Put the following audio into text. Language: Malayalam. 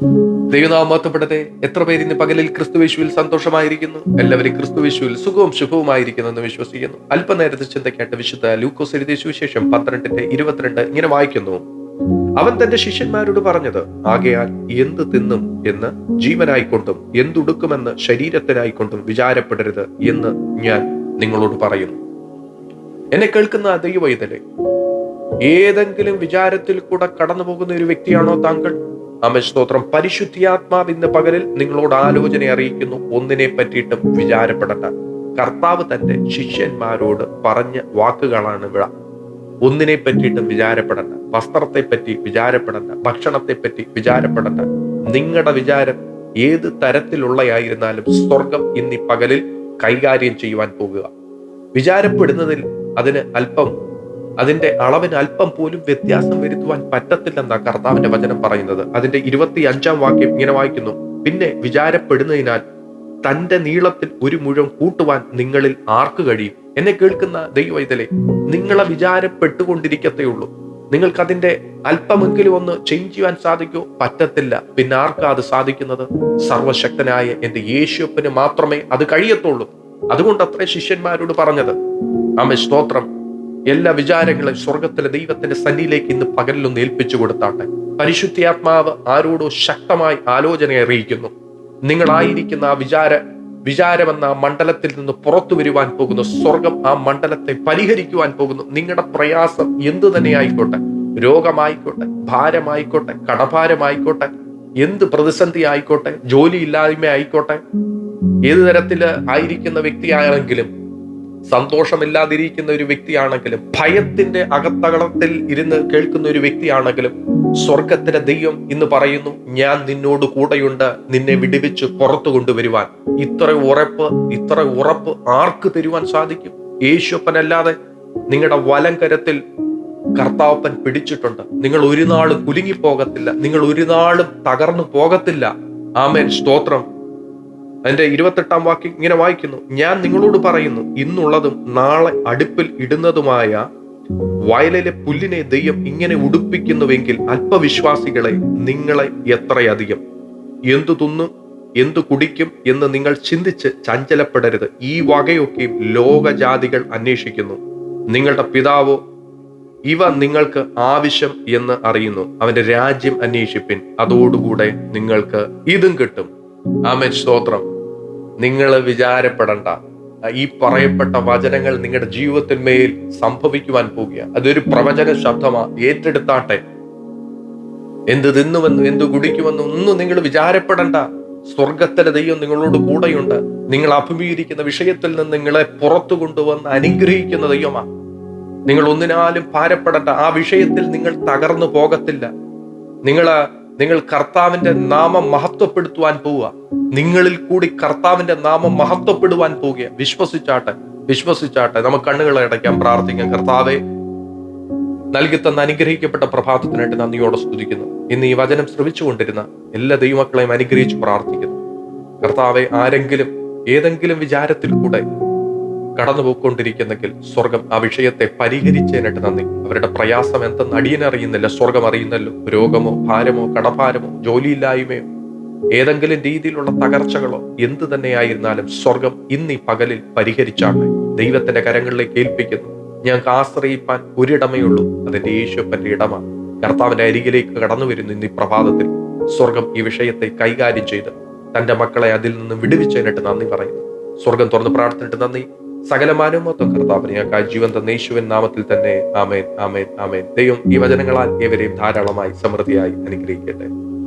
ദൈവനാമത്തപ്പെടട്ടെ എത്ര പേര് ഇന്ന് പകലിൽ ക്രിസ്തുവിശുവിൽ സന്തോഷമായിരിക്കുന്നു? എല്ലാവരും ക്രിസ്തുവിശുവിൽ സുഖവും ശുഭവുമായിരിക്കുന്നു എന്ന് വിശ്വസിക്കുന്നു. അല്പനേരത്തെ ചിന്തയ്ക്കായിട്ട് വിശുദ്ധ ലൂക്കോസ് എഴുതിയ സുവിശേഷം പന്ത്രണ്ടിന്റെ ഇരുപത്തിരണ്ട് ഇങ്ങനെ വായിക്കുന്നു. അവൻ തന്റെ ശിഷ്യന്മാരോട് പറഞ്ഞത് ആകയാൽ എന്ത് തിന്നും എന്ന് ജീവനായിക്കൊണ്ടും എന്തുടുക്കുമെന്ന് ശരീരത്തിനായിക്കൊണ്ടും വിചാരപ്പെടരുത് എന്ന് ഞാൻ നിങ്ങളോട് പറയുന്നു. എന്നെ കേൾക്കുന്ന ദൈവവൈതലെ ഏതെങ്കിലും വിചാരത്തിൽ കൂടെ കടന്നു പോകുന്ന ഒരു വ്യക്തിയാണോ താങ്കൾ? അമ്മ സ്തോത്രം പരിശുദ്ധിയാത്മാവ് ഇന്ന് പകലിൽ നിങ്ങളോട് ആലോചന അറിയിക്കുന്നു. ഒന്നിനെ പറ്റിയിട്ടും വിചാരപ്പെടണ്ട. കർത്താവ് തന്റെ ശിഷ്യന്മാരോട് പറഞ്ഞ വാക്കുകളാണ് വിള ഒന്നിനെ പറ്റിയിട്ടും വിചാരപ്പെടണ്ട. വസ്ത്രത്തെ പറ്റി വിചാരപ്പെടണ്ട. ഭക്ഷണത്തെ പറ്റി വിചാരപ്പെടണ്ട. നിങ്ങളുടെ വിചാരം ഏത് തരത്തിലുള്ളയായിരുന്നാലും സ്വർഗം ഇന്നീ പകലിൽ കൈകാര്യം ചെയ്യുവാൻ പോകുക. വിചാരപ്പെടുന്നതിൽ അതിന് അല്പം അതിന്റെ അളവിന് അല്പം പോലും വ്യത്യാസം വരുത്തുവാൻ പറ്റത്തില്ലെന്നാണ് കർത്താവിന്റെ വചനം പറയുന്നത്. അതിന്റെ ഇരുപത്തി അഞ്ചാം വാക്യം ഇങ്ങനെ വായിക്കുന്നു. പിന്നെ വിചാരപ്പെടുന്നതിനാൽ തന്റെ നീളത്തിൽ ഒരു മുഴം കൂട്ടുവാൻ നിങ്ങളിൽ ആർക്ക് കഴിയും? എന്നെ കേൾക്കുന്ന ദൈവവൈതലെ നിങ്ങളെ വിചാരപ്പെട്ടുകൊണ്ടിരിക്കത്തേ ഉള്ളൂ നിങ്ങൾക്ക് അതിന്റെ അല്പമെങ്കിലും ഒന്ന് ചേഞ്ച് ചെയ്യാൻ സാധിക്കോ പറ്റത്തില്ല. പിന്നെ ആർക്കാ അത് സാധിക്കുന്നത്? സർവശക്തനായ എന്റെ യേശുപ്പിന് മാത്രമേ അത് കഴിയത്തുള്ളൂ. അതുകൊണ്ട് അത്ര ശിഷ്യന്മാരോട് പറഞ്ഞത്. ആമേ സ്തോത്രം. എല്ലാ വിചാരങ്ങളും സ്വർഗത്തിലെ ദൈവത്തിന്റെ സന്നിയിലേക്ക് ഇന്ന് പകലിലൊന്ന് ഏൽപ്പിച്ചു കൊടുത്താട്ടെ. പരിശുദ്ധിയാത്മാവ് ആരോടോ ശക്തമായി ആലോചന അറിയിക്കുന്നു. നിങ്ങളായിരിക്കുന്ന ആ വിചാര വിചാരമെന്ന ആ മണ്ഡലത്തിൽ നിന്ന് പുറത്തു വരുവാൻ പോകുന്നു സ്വർഗം ആ മണ്ഡലത്തെ പരിഹരിക്കുവാൻ പോകുന്നു. നിങ്ങളുടെ പ്രയാസം എന്തു തന്നെ ആയിക്കോട്ടെ. രോഗമായിക്കോട്ടെ ഭാരമായിക്കോട്ടെ കടഭാരമായിക്കോട്ടെ എന്ത് പ്രതിസന്ധി ആയിക്കോട്ടെ ജോലി ഇല്ലായ്മ ആയിക്കോട്ടെ ഏത് തരത്തിൽ ആയിരിക്കുന്ന വ്യക്തിയാണെങ്കിലും സന്തോഷമില്ലാതിരിക്കുന്ന ഒരു വ്യക്തിയാണെങ്കിലും ഭയത്തിന്റെ അകത്തകളത്തിൽ ഇരുന്ന് കേൾക്കുന്ന ഒരു വ്യക്തിയാണെങ്കിലും സ്വർഗത്തിലെ ദൈവം ഇന്ന് പറയുന്നു ഞാൻ നിന്നോട് കൂടെയുണ്ട് നിന്നെ വിടുവിച്ച് പുറത്തു കൊണ്ടുവരുവാൻ. ഇത്ര ഉറപ്പ് ഇത്ര ഉറപ്പ് ആർക്ക് തരുവാൻ സാധിക്കും? യേശുപ്പനല്ലാതെ നിങ്ങളുടെ വലം കരത്തിൽ കർത്താവപ്പൻ പിടിച്ചിട്ടുണ്ട്. നിങ്ങൾ ഒരു നാളും കുലുങ്ങിപ്പോകത്തില്ല. നിങ്ങൾ ഒരു നാളും തകർന്നു പോകത്തില്ല. ആമേൻ. സ്തോത്രം. അതിന്റെ ഇരുപത്തെട്ടാം വാക്യം ഇങ്ങനെ വായിക്കുന്നു. ഞാൻ നിങ്ങളോട് പറയുന്നു ഇന്നുള്ളതും നാളെ അടുപ്പിൽ ഇടുന്നതുമായ വയലിലെ പുല്ലിനെ ദൈവം ഇങ്ങനെ ഉടുപ്പിക്കുന്നുവെങ്കിൽ അല്പവിശ്വാസികളെ നിങ്ങളെ എത്രയധികം? എന്തു തിന്നും എന്തു കുടിക്കും എന്ന് നിങ്ങൾ ചിന്തിച്ച് ചഞ്ചലപ്പെടരുത്. ഈ വകയൊക്കെയും ലോകജാതികൾ അന്വേഷിക്കുന്നു. നിങ്ങളുടെ പിതാവോ ഇവ നിങ്ങൾക്ക് ആവശ്യം എന്ന് അറിയുന്നു. അവന്റെ രാജ്യം അന്വേഷിപ്പിൻ. അതോടുകൂടെ നിങ്ങൾക്ക് ഇതും കിട്ടും. ആമൻ. സ്തോത്രം. നിങ്ങൾ വിചാരപ്പെടണ്ട. ഈ പറയപ്പെട്ട വചനങ്ങൾ നിങ്ങളുടെ ജീവിതത്തിന്മേൽ സംഭവിക്കുവാൻ പോകുക അതൊരു പ്രവചന ശബ്ദമാ. ഏറ്റെടുത്താട്ടെ. എന്ത് തിന്നുമെന്നും എന്ത് കുടിക്കുമെന്നും ഒന്നും നിങ്ങൾ വിചാരപ്പെടണ്ട. സ്വർഗത്തിലെ ദൈവം നിങ്ങളോട് കൂടെയുണ്ട്. നിങ്ങൾ അഭിമുഖീകരിക്കുന്ന വിഷയത്തിൽ നിന്ന് നിങ്ങളെ പുറത്തു കൊണ്ടുവന്ന് അനുഗ്രഹിക്കുന്ന ദൈവമാ. നിങ്ങൾ ഒന്നിനാലും ഭാരപ്പെടണ്ട. ആ വിഷയത്തിൽ നിങ്ങൾ തകർന്നു പോകത്തില്ല. നിങ്ങൾ നിങ്ങൾ കർത്താവിന്റെ നാമം മഹത്വപ്പെടുത്തുവാൻ പോവുക. നിങ്ങളിൽ കൂടി കർത്താവിന്റെ നാമം മഹത്വപ്പെടുവാൻ പോവുക വിശ്വസിച്ചാട്ടെ വിശ്വസിച്ചാട്ടെ. നമുക്ക് കണ്ണുകളെ അടയ്ക്കാൻ പ്രാർത്ഥിക്കാം. കർത്താവെ നൽകി തന്ന അനുഗ്രഹിക്കപ്പെട്ട പ്രഭാതത്തിനായിട്ട് നന്ദിയോടെ സ്തുതിക്കുന്നു. ഇന്ന് ഈ വചനം ശ്രമിച്ചുകൊണ്ടിരുന്ന എല്ലാ ദൈവമക്കളെയും അനുഗ്രഹിച്ച് പ്രാർത്ഥിക്കുന്നു. കർത്താവെ ആരെങ്കിലും ഏതെങ്കിലും വിചാരത്തിൽ കൂടെ കടന്നുപോയിക്കൊണ്ടിരിക്കുന്നെങ്കിൽ സ്വർഗം ആ വിഷയത്തെ പരിഹരിച്ചതിനായിട്ട് നന്ദി. അവരുടെ പ്രയാസം എന്തെന്ന് അടിയനറിയുന്നില്ല സ്വർഗം അറിയുന്നല്ലോ. രോഗമോ ഭാരമോ കടഭാരമോ ജോലിയില്ലായ്മയോ ഏതെങ്കിലും രീതിയിലുള്ള തകർച്ചകളോ എന്തു തന്നെയായിരുന്നാലും സ്വർഗം ഇന്ന് പകലിൽ പരിഹരിച്ചാണ്. ദൈവത്തിന്റെ കരങ്ങളിലേക്ക് ഏൽപ്പിക്കുന്നു. ഞങ്ങൾക്ക് ആശ്രയിപ്പാൻ ഒരിടമേ ഉള്ളൂ. അതിന്റെ യേശുപ്പന്റെ ഇടമ കർത്താവിന്റെ അരികിലേക്ക് കടന്നു വരുന്നു ഇന്ന് ഈ പ്രഭാതത്തിൽ. സ്വർഗം ഈ വിഷയത്തെ കൈകാര്യം ചെയ്ത് തന്റെ മക്കളെ അതിൽ നിന്ന് വിടുവിച്ചതിനായിട്ട് നന്ദി പറയുന്നു. സ്വർഗം തുറന്ന് പ്രാർത്ഥനയിട്ട് നന്ദി. സകലമാനവും മൊത്തം ഞങ്ങൾക്ക് ജീവൻ നാമത്തിൽ തന്നെ ആമേൻ ആമേൻ ആമേൻ. ദൈവം ഈ വചനങ്ങളാൽ ഏവരെയും ധാരാളമായി സമൃദ്ധിയായി അനുഗ്രഹിക്കട്ടെ.